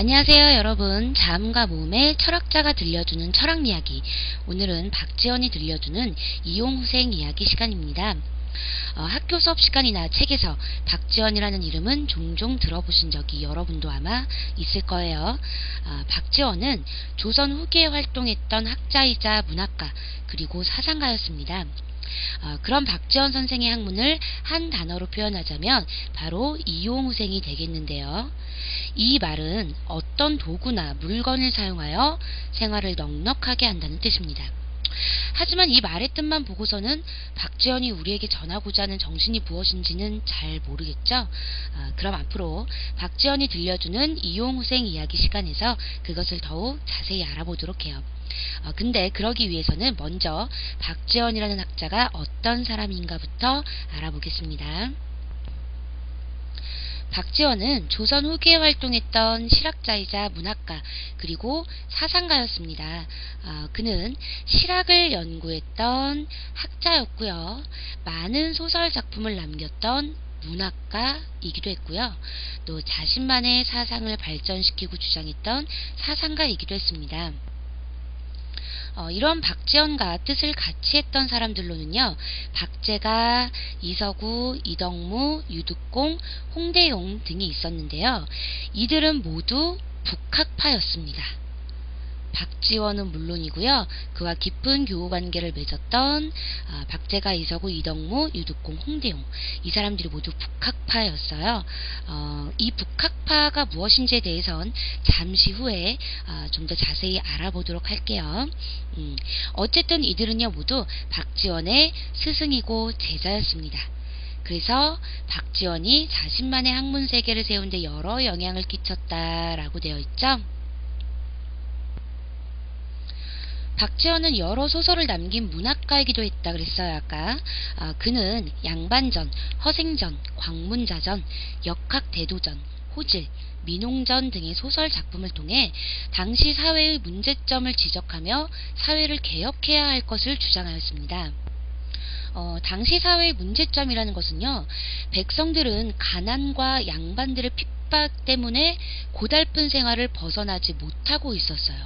안녕하세요 여러분. 자음과 모음의 철학자가 들려주는 철학 이야기. 오늘은 박지원이 들려주는 이용후생 이야기 시간입니다. 어, 학교 수업 시간이나 책에서 박지원이라는 이름은 종종 들어보신 적이 여러분도 아마 있을 거예요. 아, 박지원은 조선 후기에 활동했던 학자이자 문학가 그리고 사상가였습니다 어, 그런 박지원 선생의 학문을 한 단어로 표현하자면 바로 이용후생이 되겠는데요. 이 말은 어떤 도구나 물건을 사용하여 생활을 넉넉하게 한다는 뜻입니다. 하지만 이 말의 뜻만 보고서는 박지원이 우리에게 전하고자 하는 정신이 무엇인지는 잘 모르겠죠? 아, 그럼 앞으로 박지원이 들려주는 이용후생 이야기 시간에서 그것을 더욱 자세히 알아보도록 해요. 어, 근데 그러기 위해서는 먼저 박지원이라는 학자가 어떤 사람인가부터 알아보겠습니다. 박지원은 조선 후기에 활동했던 실학자이자 문학가 그리고 사상가였습니다. 어, 그는 실학을 연구했던 학자였고요. 많은 소설 작품을 남겼던 문학가이기도 했고요. 또 자신만의 사상을 발전시키고 주장했던 사상가이기도 했습니다. 어, 이런 박지원과 뜻을 같이 했던 사람들로는요, 박재가, 이서구, 이덕무, 유득공, 홍대용 등이 있었는데요. 이들은 모두 북학파였습니다. 박지원은 물론이고요. 그와 깊은 교우 관계를 맺었던 아, 박재가, 이서구, 이덕무, 유득공, 홍대용 이 사람들이 모두 북학파였어요. 어, 이 북학파가 무엇인지에 대해선 잠시 후에 아, 좀더 자세히 알아보도록 할게요. 음, 어쨌든 이들은요 모두 박지원의 스승이고 제자였습니다. 그래서 박지원이 자신만의 학문 세계를 세운 데 여러 영향을 끼쳤다라고 되어 있죠. 박지원은 여러 소설을 남긴 문학가이기도 했다 그랬어요 아까 아, 그는 양반전, 허생전, 광문자전, 역학대도전, 호질, 민홍전 등의 소설 작품을 통해 당시 사회의 문제점을 지적하며 사회를 개혁해야 할 것을 주장하였습니다. 어, 당시 사회의 문제점이라는 것은요, 백성들은 가난과 양반들의 핍 박 때문에 고달픈 생활을 벗어나지 못하고 있었어요.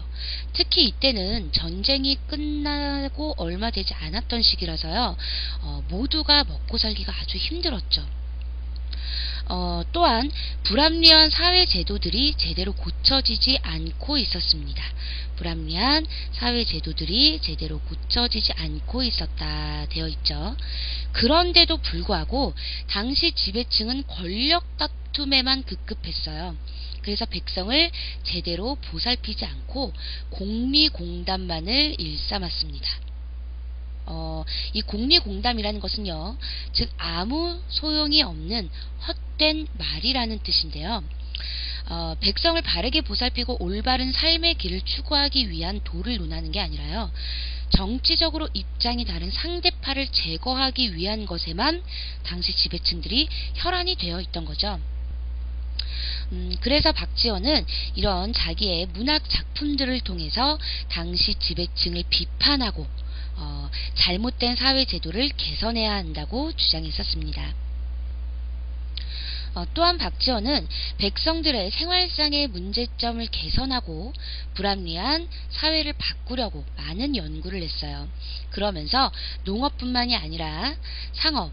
특히 이때는 전쟁이 끝나고 얼마 되지 않았던 시기라서요, 어, 모두가 먹고 살기가 아주 힘들었죠. 어, 또한 불합리한 사회 제도들이 제대로 고쳐지지 않고 있었습니다. 불합리한 사회 제도들이 제대로 고쳐지지 않고 있었다 되어 있죠. 그런데도 불구하고 당시 지배층은 권력 다툼에만 급급했어요. 그래서 백성을 제대로 보살피지 않고 공리공단만을 일삼았습니다. 어, 이 공리공담이라는 것은요, 즉 아무 소용이 없는 헛된 말이라는 뜻인데요. 어, 백성을 바르게 보살피고 올바른 삶의 길을 추구하기 위한 도를 논하는 게 아니라요. 정치적으로 입장이 다른 상대파를 제거하기 위한 것에만 당시 지배층들이 혈안이 되어 있던 거죠. 음, 그래서 박지원은 이런 자기의 문학 작품들을 통해서 당시 지배층을 비판하고 어, 잘못된 사회 제도를 개선해야 한다고 주장했었습니다. 어, 또한 박지원은 백성들의 생활상의 문제점을 개선하고 불합리한 사회를 바꾸려고 많은 연구를 했어요. 그러면서 농업뿐만이 아니라 상업,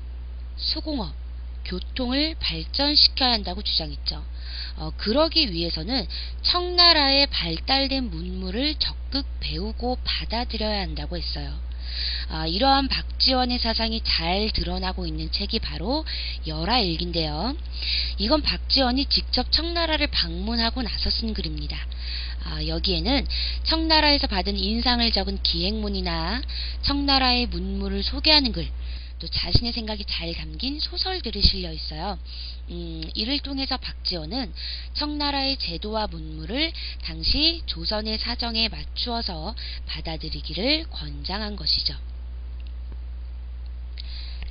수공업, 교통을 발전시켜야 한다고 주장했죠. 어, 그러기 위해서는 청나라의 발달된 문물을 적극 배우고 받아들여야 한다고 했어요. 아, 이러한 박지원의 사상이 잘 드러나고 있는 책이 바로 열하일기인데요. 이건 박지원이 직접 청나라를 방문하고 나서 쓴 글입니다. 아, 여기에는 청나라에서 받은 인상을 적은 기행문이나 청나라의 문물을 소개하는 글, 또 자신의 생각이 잘 담긴 소설들이 실려 있어요. 음, 이를 통해서 박지원은 청나라의 제도와 문물을 당시 조선의 사정에 맞추어서 받아들이기를 권장한 것이죠.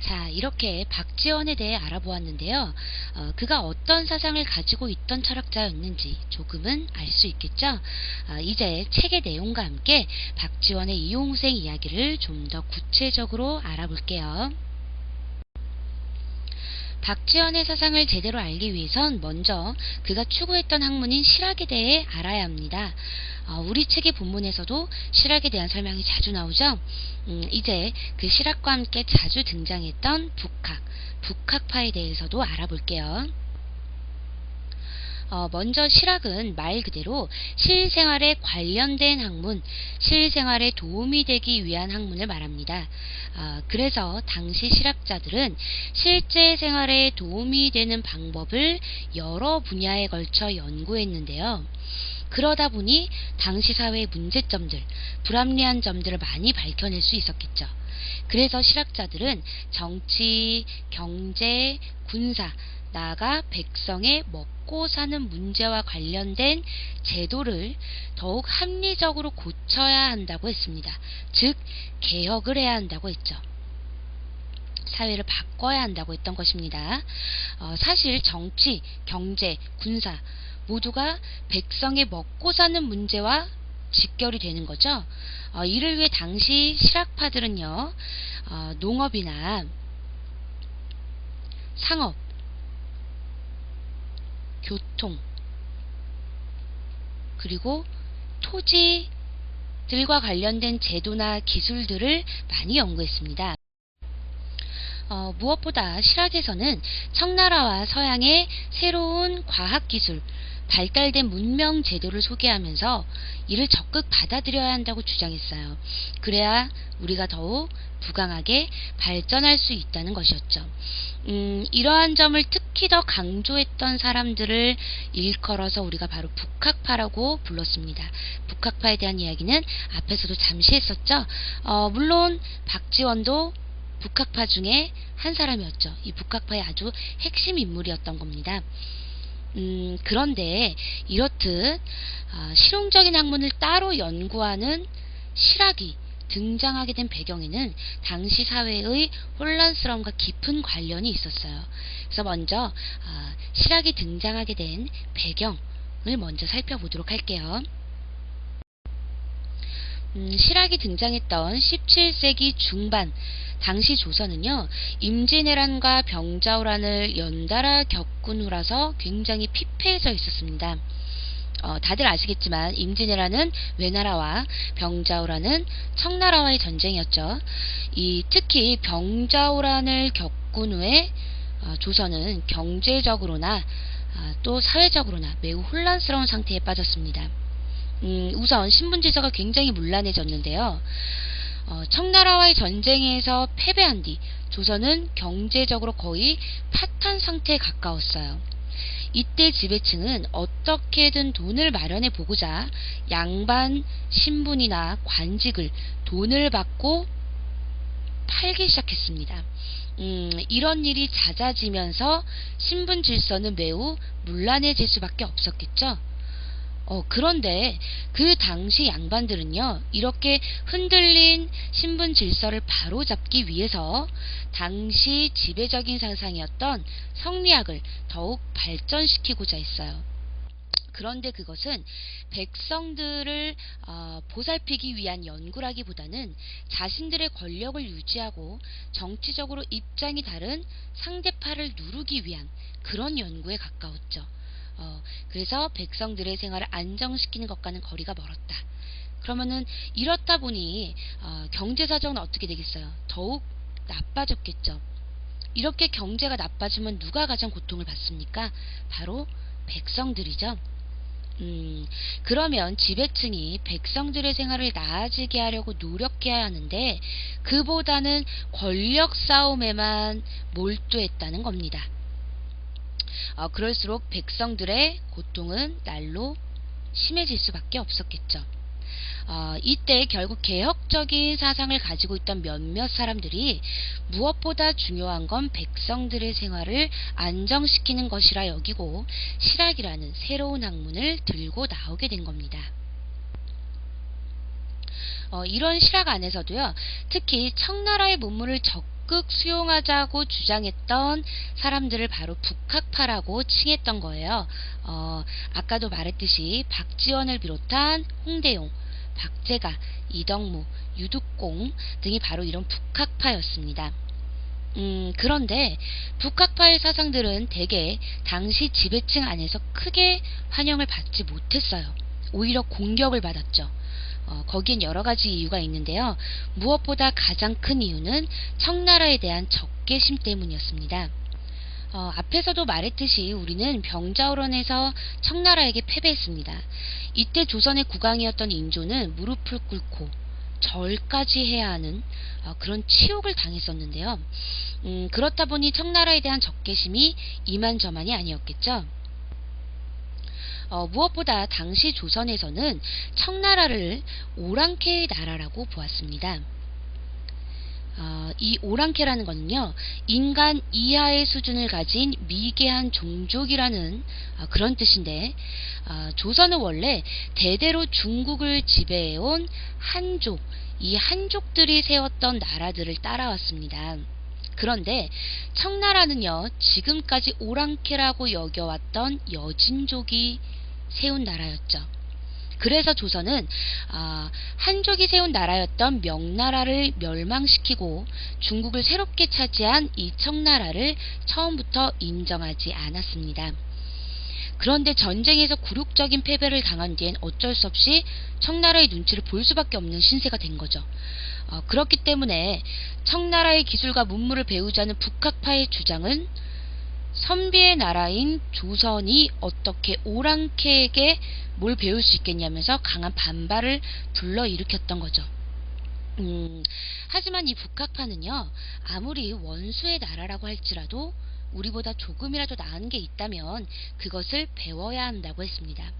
자, 이렇게 박지원에 대해 알아보았는데요. 어, 그가 어떤 사상을 가지고 있던 철학자였는지 조금은 알 수 있겠죠? 아, 이제 책의 내용과 함께 박지원의 이용생 이야기를 좀 더 구체적으로 알아볼게요. 박지원의 사상을 제대로 알기 위해선 먼저 그가 추구했던 학문인 실학에 대해 알아야 합니다. 어, 우리 책의 본문에서도 실학에 대한 설명이 자주 나오죠. 음, 이제 그 실학과 함께 자주 등장했던 북학, 북학파에 대해서도 알아볼게요. 어, 먼저 실학은 말 그대로 실생활에 관련된 학문, 실생활에 도움이 되기 위한 학문을 말합니다. 어, 그래서 당시 실학자들은 실제 생활에 도움이 되는 방법을 여러 분야에 걸쳐 연구했는데요. 그러다 보니 당시 사회의 문제점들, 불합리한 점들을 많이 밝혀낼 수 있었겠죠. 그래서 실학자들은 정치, 경제, 군사, 나아가 백성의 먹고 사는 문제와 관련된 제도를 더욱 합리적으로 고쳐야 한다고 했습니다. 즉, 개혁을 해야 한다고 했죠. 사회를 바꿔야 한다고 했던 것입니다. 어, 사실 정치, 경제, 군사 모두가 백성의 먹고 사는 문제와 직결이 되는 거죠. 어, 이를 위해 당시 실학파들은요, 어, 농업이나 상업, 교통, 그리고 토지들과 관련된 제도나 기술들을 많이 연구했습니다. 어, 무엇보다 실학에서는 청나라와 서양의 새로운 과학기술, 발달된 문명 제도를 소개하면서 이를 적극 받아들여야 한다고 주장했어요. 그래야 우리가 더욱 부강하게 발전할 수 있다는 것이었죠. 음, 이러한 점을 특히 더 강조했던 사람들을 일컬어서 우리가 바로 북학파라고 불렀습니다. 북학파에 대한 이야기는 앞에서도 잠시 했었죠. 어, 물론 박지원도 북학파 중에 한 사람이었죠. 이 북학파의 아주 핵심 인물이었던 겁니다. 음, 그런데 이렇듯 아, 실용적인 학문을 따로 연구하는 실학이 등장하게 된 배경에는 당시 사회의 혼란스러움과 깊은 관련이 있었어요. 그래서 먼저 아, 실학이 등장하게 된 배경을 먼저 살펴보도록 할게요. 음, 실학이 등장했던 17세기 중반 당시 조선은요 임진왜란과 병자호란을 연달아 겪은 후라서 굉장히 피폐해져 있었습니다. 어, 다들 아시겠지만 임진왜란은 외나라와 병자호란은 청나라와의 전쟁이었죠. 이 특히 병자호란을 겪은 후에 어, 조선은 경제적으로나 어, 또 사회적으로나 매우 혼란스러운 상태에 빠졌습니다. 음, 우선 신분지서가 굉장히 문란해졌는데요. 어, 청나라와의 전쟁에서 패배한 뒤 조선은 경제적으로 거의 파탄 상태에 가까웠어요. 이때 지배층은 어떻게든 돈을 마련해 보고자 양반 신분이나 관직을 돈을 받고 팔기 시작했습니다. 음, 이런 일이 잦아지면서 신분 질서는 매우 문란해질 수밖에 없었겠죠. 어, 그런데 그 당시 양반들은요, 이렇게 흔들린 신분 질서를 바로잡기 위해서 당시 지배적인 상상이었던 성리학을 더욱 발전시키고자 했어요. 그런데 그것은 백성들을 어, 보살피기 위한 연구라기보다는 자신들의 권력을 유지하고 정치적으로 입장이 다른 상대파를 누르기 위한 그런 연구에 가까웠죠. 어, 그래서 백성들의 생활을 안정시키는 것과는 거리가 멀었다. 그러면은 이렇다 보니 어, 경제 사정은 어떻게 되겠어요? 더욱 나빠졌겠죠. 이렇게 경제가 나빠지면 누가 가장 고통을 받습니까? 바로 백성들이죠. 음, 그러면 지배층이 백성들의 생활을 나아지게 하려고 노력해야 하는데 그보다는 권력 싸움에만 몰두했다는 겁니다. 어, 그럴수록 백성들의 고통은 날로 심해질 수밖에 없었겠죠. 어, 이때 결국 개혁적인 사상을 가지고 있던 몇몇 사람들이 무엇보다 중요한 건 백성들의 생활을 안정시키는 것이라 여기고 실학이라는 새로운 학문을 들고 나오게 된 겁니다. 어, 이런 실학 안에서도요, 특히 청나라의 문물을 적 적극 수용하자고 주장했던 사람들을 바로 북학파라고 칭했던 거예요. 어, 아까도 말했듯이 박지원을 비롯한 홍대용, 박재가, 이덕무, 유득공 등이 바로 이런 북학파였습니다. 음, 그런데 북학파의 사상들은 대개 당시 지배층 안에서 크게 환영을 받지 못했어요. 오히려 공격을 받았죠. 어, 거기엔 여러 가지 이유가 있는데요. 무엇보다 가장 큰 이유는 청나라에 대한 적개심 때문이었습니다. 어, 앞에서도 말했듯이 우리는 병자호론에서 청나라에게 패배했습니다. 이때 조선의 국왕이었던 인조는 무릎을 꿇고 절까지 해야 하는 어, 그런 치욕을 당했었는데요. 음, 그렇다 보니 청나라에 대한 적개심이 이만저만이 아니었겠죠. 어, 무엇보다 당시 조선에서는 청나라를 오랑캐의 나라라고 보았습니다. 어, 이 오랑캐라는 것은요, 인간 이하의 수준을 가진 미개한 종족이라는 어, 그런 뜻인데, 어, 조선은 원래 대대로 중국을 지배해온 한족, 이 한족들이 세웠던 나라들을 따라왔습니다. 그런데 청나라는요, 지금까지 오랑캐라고 여겨왔던 여진족이 세운 나라였죠. 그래서 조선은 아, 한족이 세운 나라였던 명나라를 멸망시키고 중국을 새롭게 차지한 이 청나라를 처음부터 인정하지 않았습니다. 그런데 전쟁에서 굴욕적인 패배를 당한 뒤엔 어쩔 수 없이 청나라의 눈치를 볼 수밖에 없는 신세가 된 거죠. 어, 그렇기 때문에 청나라의 기술과 문물을 배우자는 북학파의 주장은 선비의 나라인 조선이 어떻게 오랑캐에게 뭘 배울 수 있겠냐면서 강한 반발을 불러일으켰던 거죠. 음, 하지만 이 북학파는요, 아무리 원수의 나라라고 할지라도 우리보다 조금이라도 나은 게 있다면 그것을 배워야 한다고 했습니다.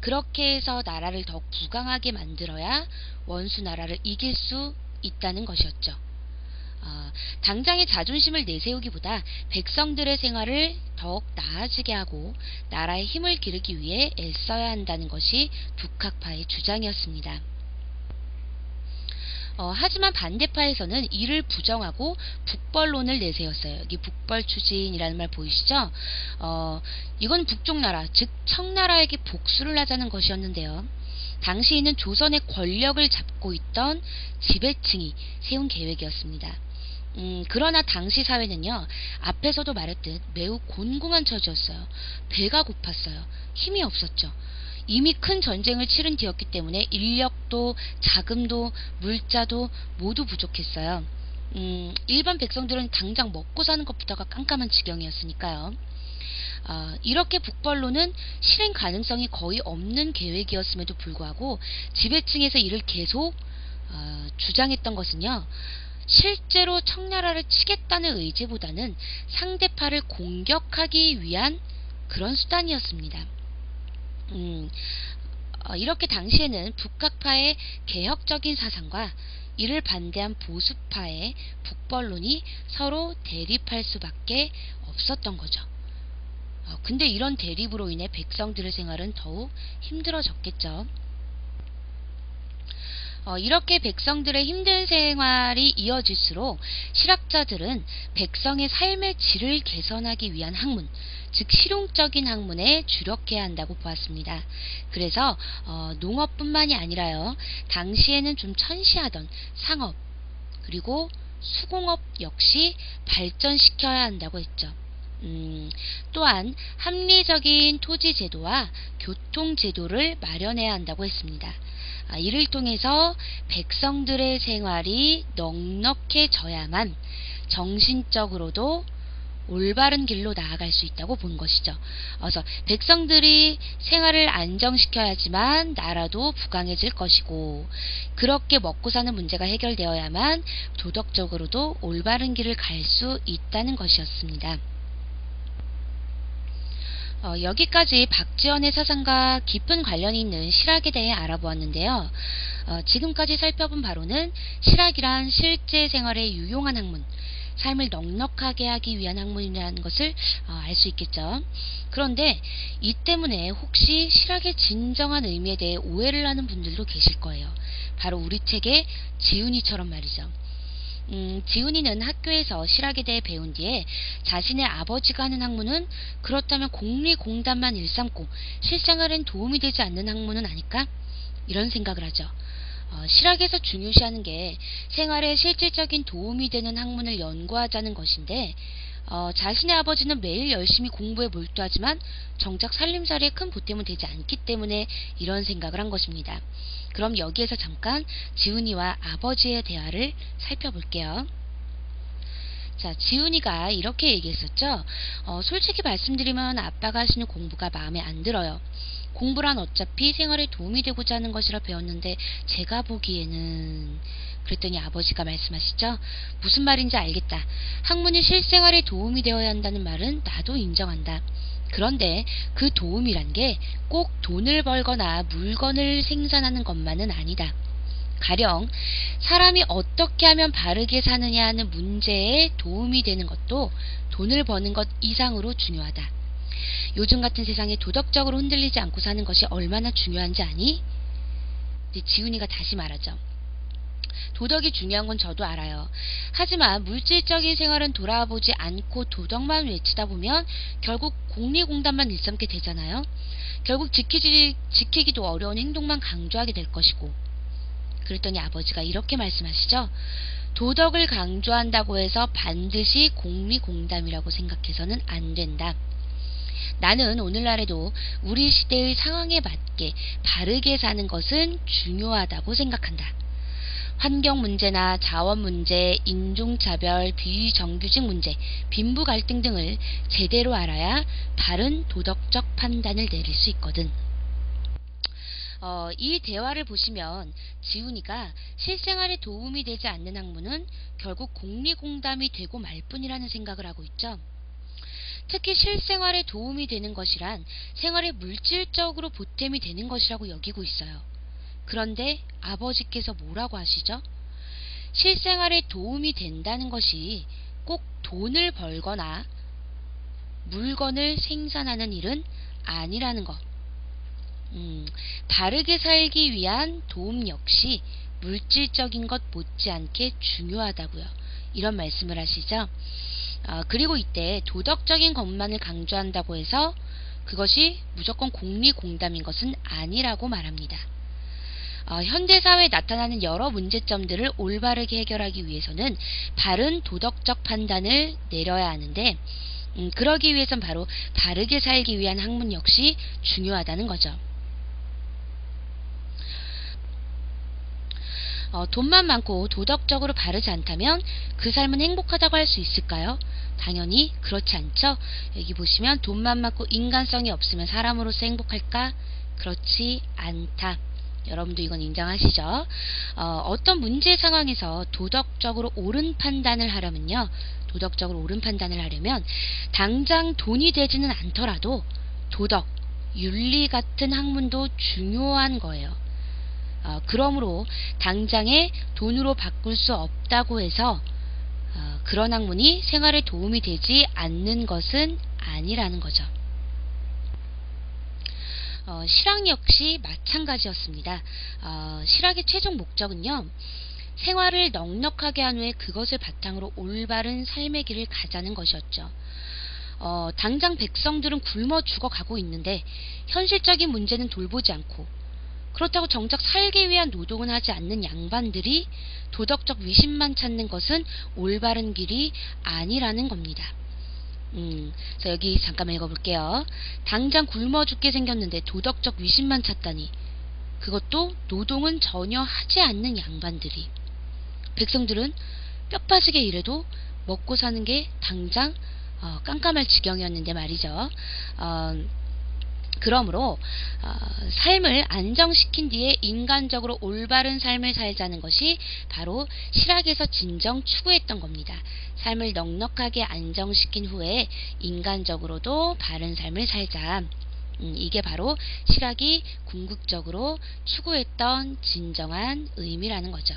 그렇게 해서 나라를 더 부강하게 만들어야 원수 나라를 이길 수 있다는 것이었죠. 어, 당장의 자존심을 내세우기보다 백성들의 생활을 더욱 나아지게 하고 나라의 힘을 기르기 위해 애써야 한다는 것이 북학파의 주장이었습니다. 어, 하지만 반대파에서는 이를 부정하고 북벌론을 내세웠어요. 여기 북벌 추진이라는 말 보이시죠? 어, 이건 북쪽 나라, 즉 청나라에게 복수를 하자는 것이었는데요. 당시에는 조선의 권력을 잡고 있던 지배층이 세운 계획이었습니다. 음, 그러나 당시 사회는요, 앞에서도 말했듯 매우 곤궁한 처지였어요. 배가 고팠어요. 힘이 없었죠. 이미 큰 전쟁을 치른 뒤였기 때문에 인력도 자금도 물자도 모두 부족했어요. 음, 일반 백성들은 당장 먹고 사는 것부터가 깜깜한 지경이었으니까요. 어, 이렇게 북벌로는 실행 가능성이 거의 없는 계획이었음에도 불구하고 지배층에서 이를 계속 어, 주장했던 것은요. 실제로 청나라를 치겠다는 의지보다는 상대파를 공격하기 위한 그런 수단이었습니다. 음, 어, 이렇게 당시에는 북학파의 개혁적인 사상과 이를 반대한 보수파의 북벌론이 서로 대립할 수밖에 없었던 거죠. 어, 근데 이런 대립으로 인해 백성들의 생활은 더욱 힘들어졌겠죠. 어, 이렇게 백성들의 힘든 생활이 이어질수록 실학자들은 백성의 삶의 질을 개선하기 위한 학문, 즉 실용적인 학문에 주력해야 한다고 보았습니다. 그래서 어, 농업뿐만이 아니라요. 당시에는 좀 천시하던 상업 그리고 수공업 역시 발전시켜야 한다고 했죠. 음, 또한 합리적인 토지 제도와 교통 제도를 마련해야 한다고 했습니다. 아, 이를 통해서 백성들의 생활이 넉넉해져야만 정신적으로도 올바른 길로 나아갈 수 있다고 본 것이죠. 그래서 백성들이 생활을 안정시켜야지만 나라도 부강해질 것이고 그렇게 먹고 사는 문제가 해결되어야만 도덕적으로도 올바른 길을 갈 수 있다는 것이었습니다. 어, 여기까지 박지원의 사상과 깊은 관련이 있는 실학에 대해 알아보았는데요. 어, 지금까지 살펴본 바로는 실학이란 실제 생활에 유용한 학문, 삶을 넉넉하게 하기 위한 학문이라는 것을 어, 알수 있겠죠. 그런데 이 때문에 혹시 실학의 진정한 의미에 대해 오해를 하는 분들도 계실 거예요. 바로 우리 책의 지훈이처럼 말이죠. 음, 지훈이는 학교에서 실학에 대해 배운 뒤에 자신의 아버지가 하는 학문은 그렇다면 공리공단만 일삼고 실생활엔 도움이 되지 않는 학문은 아닐까? 이런 생각을 하죠. 어, 실학에서 중요시하는 게 생활에 실질적인 도움이 되는 학문을 연구하자는 것인데 어, 자신의 아버지는 매일 열심히 공부에 몰두하지만 정작 살림살이에 큰 보탬은 되지 않기 때문에 이런 생각을 한 것입니다. 그럼 여기에서 잠깐 지훈이와 아버지의 대화를 살펴볼게요. 자, 지훈이가 이렇게 얘기했었죠. 어, 솔직히 말씀드리면 아빠가 하시는 공부가 마음에 안 들어요. 공부란 어차피 생활에 도움이 되고자 하는 것이라 배웠는데 제가 보기에는 그랬더니 아버지가 말씀하시죠. 무슨 말인지 알겠다. 학문이 실생활에 도움이 되어야 한다는 말은 나도 인정한다. 그런데 그 도움이란 게 꼭 돈을 벌거나 물건을 생산하는 것만은 아니다. 가령 사람이 어떻게 하면 바르게 사느냐 하는 문제에 도움이 되는 것도 돈을 버는 것 이상으로 중요하다. 요즘 같은 세상에 도덕적으로 흔들리지 않고 사는 것이 얼마나 중요한지 아니? 지훈이가 다시 말하죠. 도덕이 중요한 건 저도 알아요. 하지만 물질적인 생활은 돌아보지 않고 도덕만 외치다 보면 결국 공리공단만 일삼게 되잖아요. 결국 지키지, 지키기도 어려운 행동만 강조하게 될 것이고. 그랬더니 아버지가 이렇게 말씀하시죠. 도덕을 강조한다고 해서 반드시 공리공담이라고 생각해서는 안 된다. 나는 오늘날에도 우리 시대의 상황에 맞게 바르게 사는 것은 중요하다고 생각한다. 환경 문제나 자원 문제, 인종차별, 비정규직 문제, 빈부 갈등 등을 제대로 알아야 바른 도덕적 판단을 내릴 수 있거든. 어, 이 대화를 보시면 지훈이가 실생활에 도움이 되지 않는 학문은 결국 공리공담이 되고 말 뿐이라는 생각을 하고 있죠. 특히 실생활에 도움이 되는 것이란 생활에 물질적으로 보탬이 되는 것이라고 여기고 있어요. 그런데 아버지께서 뭐라고 하시죠? 실생활에 도움이 된다는 것이 꼭 돈을 벌거나 물건을 생산하는 일은 아니라는 것. 음, 바르게 살기 위한 도움 역시 물질적인 것 못지않게 중요하다고요. 이런 말씀을 하시죠. 어, 그리고 이때 도덕적인 것만을 강조한다고 해서 그것이 무조건 공리공담인 것은 아니라고 말합니다. 어, 현대사회에 나타나는 여러 문제점들을 올바르게 해결하기 위해서는 바른 도덕적 판단을 내려야 하는데 음, 그러기 위해선 바로 바르게 살기 위한 학문 역시 중요하다는 거죠. 어, 돈만 많고 도덕적으로 바르지 않다면 그 삶은 행복하다고 할 수 있을까요? 당연히 그렇지 않죠. 여기 보시면 돈만 많고 인간성이 없으면 사람으로서 행복할까? 그렇지 않다. 여러분도 이건 인정하시죠? 어, 떤 문제 상황에서 도덕적으로 옳은 판단을 하려면요. 도덕적으로 옳은 판단을 하려면 당장 돈이 되지는 않더라도 도덕, 윤리 같은 학문도 중요한 거예요. 어, 그러므로 당장에 돈으로 바꿀 수 없다고 해서 어, 그런 학문이 생활에 도움이 되지 않는 것은 아니라는 거죠. 어, 실학 역시 마찬가지였습니다. 어, 실학의 최종 목적은요. 생활을 넉넉하게 한 후에 그것을 바탕으로 올바른 삶의 길을 가자는 것이었죠. 어, 당장 백성들은 굶어 죽어가고 있는데 현실적인 문제는 돌보지 않고 그렇다고 정작 살기 위한 노동은 하지 않는 양반들이 도덕적 위신만 찾는 것은 올바른 길이 아니라는 겁니다. 음, 그래서 여기 잠깐만 읽어볼게요. 당장 굶어 죽게 생겼는데 도덕적 위신만 찾다니. 그것도 노동은 전혀 하지 않는 양반들이. 백성들은 뼈 빠지게 일해도 먹고 사는 게 당장 어, 깜깜할 지경이었는데 말이죠. 어, 그러므로 어, 삶을 안정시킨 뒤에 인간적으로 올바른 삶을 살자는 것이 바로 실학에서 진정 추구했던 겁니다. 삶을 넉넉하게 안정시킨 후에 인간적으로도 바른 삶을 살자. 음, 이게 바로 실학이 궁극적으로 추구했던 진정한 의미라는 거죠.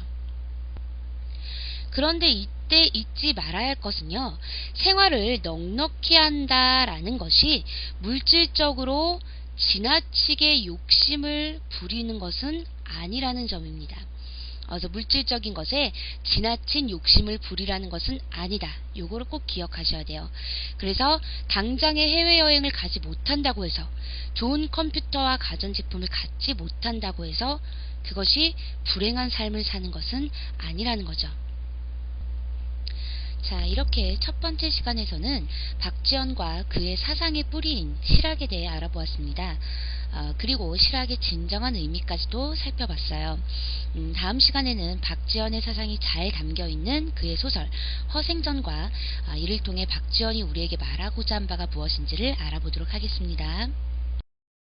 그런데 이 때 잊지 말아야 할 것은요. 생활을 넉넉히 한다라는 것이 물질적으로 지나치게 욕심을 부리는 것은 아니라는 점입니다. 그래서 물질적인 것에 지나친 욕심을 부리라는 것은 아니다. 요거를 꼭 기억하셔야 돼요. 그래서 당장의 해외여행을 가지 못한다고 해서 좋은 컴퓨터와 가전제품을 갖지 못한다고 해서 그것이 불행한 삶을 사는 것은 아니라는 거죠. 자, 이렇게 첫 번째 시간에서는 박지원과 그의 사상의 뿌리인 실학에 대해 알아보았습니다. 어, 그리고 실학의 진정한 의미까지도 살펴봤어요. 음, 다음 시간에는 박지원의 사상이 잘 담겨있는 그의 소설 허생전과 어, 이를 통해 박지원이 우리에게 말하고자 한 바가 무엇인지를 알아보도록 하겠습니다.